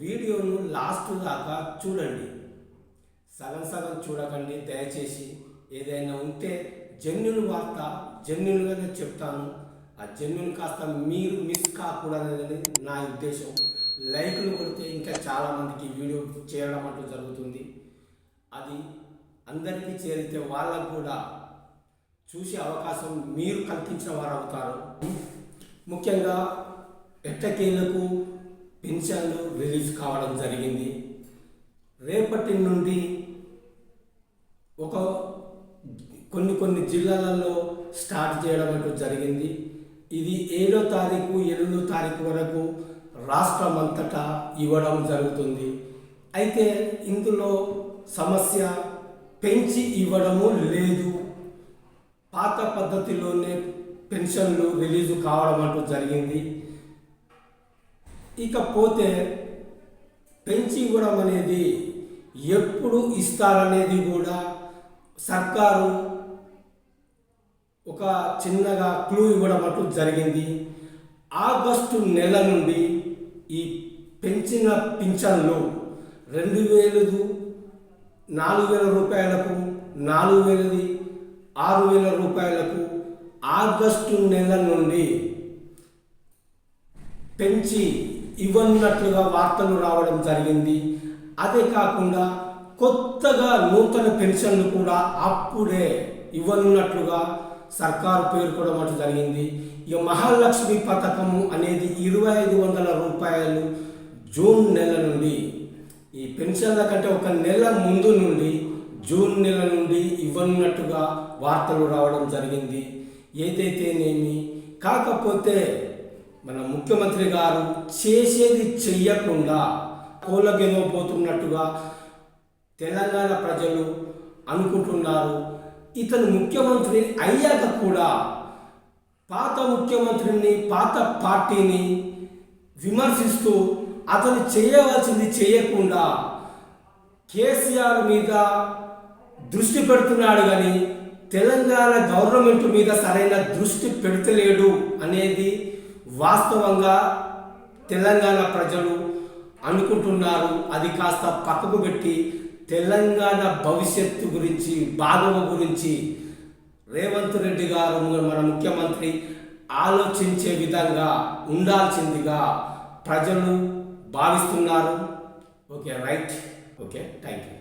వీడియోను లాస్ట్ దాకా చూడండి. సగం సగం చూడకండి దయచేసి. ఏదైనా ఉంటే జన్యుని వార్త జన్యులుగానే చెప్తాను. ఆ జన్యుని కాస్త మీరు మిస్ కాకూడదనేది నా ఉద్దేశం. లైక్లు కొడితే ఇంకా చాలామందికి వీడియో చేయడం అంటూ జరుగుతుంది. అది అందరికీ చేరితే వాళ్ళకు కూడా చూసే అవకాశం మీరు కల్పించిన వారు అవుతారు. ముఖ్యంగా ఎట్టకేలకు పెన్షన్లు రిలీజ్ కావడం జరిగింది. రేపటి నుండి ఒక కొన్ని కొన్ని జిల్లాలలో స్టార్ట్ చేయడం అంటూ జరిగింది. ఇది ఏడో తారీఖు ఎనిమిదో తారీఖు వరకు రాష్ట్రం అంతటా ఇవ్వడం జరుగుతుంది. అయితే ఇందులో సమస్య పెంచి ఇవ్వడము లేదు. పాత పద్ధతిలోనే పెన్షన్లు రిలీజు కావడం అంటూ జరిగింది. ఇకపోతే పెంచి ఇవ్వడం అనేది ఎప్పుడు ఇస్తారనేది కూడా సర్కారు ఒక చిన్నగా క్లూ ఇవ్వడం అంటూ జరిగింది. ఆగస్టు నెల నుండి ఈ పెంచిన పింఛన్లు రెండు వేలది నాలుగు వేల రూపాయలకు నాలుగు వేలది ఆరు వేల రూపాయలకు ఆగస్టు నెల నుండి పెంచి ఇవ్వనున్నట్లుగా వార్తలు రావడం జరిగింది. అదే కాకుండా కొత్తగా నూతన పెన్షన్లు కూడా అప్పుడే ఇవ్వనున్నట్లుగా సర్కారు పేర్కొనడం అటు జరిగింది. ఇక మహాలక్ష్మి పథకము అనేది ఇరవై ఐదు వందల రూపాయలు జూన్ నెల నుండి ఈ పెన్షన్ల కంటే ఒక నెల ముందు నుండి జూన్ నెల నుండి ఇవ్వనున్నట్టుగా వార్తలు రావడం జరిగింది. ఏదైతేనేమి? కాకపోతే మన ముఖ్యమంత్రి గారు చేసేది చెయ్యకుండా కోళ్ళగెదో పోతున్నట్టుగా తెలంగాణ ప్రజలు అనుకుంటున్నారు. ఇతను ముఖ్యమంత్రి అయ్యాక కూడా పాత ముఖ్యమంత్రిని పాత పార్టీని విమర్శిస్తూ అతను చేయవలసింది చేయకుండా కేసీఆర్ మీద దృష్టి పెడుతున్నాడు కానీ తెలంగాణ గవర్నమెంట్ మీద సరైన దృష్టి పెడతలేడు అనేది వాస్తవంగా తెలంగాణ ప్రజలు అనుకుంటున్నారు. అది కాస్త పక్కకు పెట్టి తెలంగాణ భవిష్యత్తు గురించి బాధవ గురించి రేవంత్ రెడ్డి గారు మన ముఖ్యమంత్రి ఆలోచించే విధంగా ఉండాల్సిందిగా ప్రజలు భావిస్తున్నారు. Okay right. Okay thank you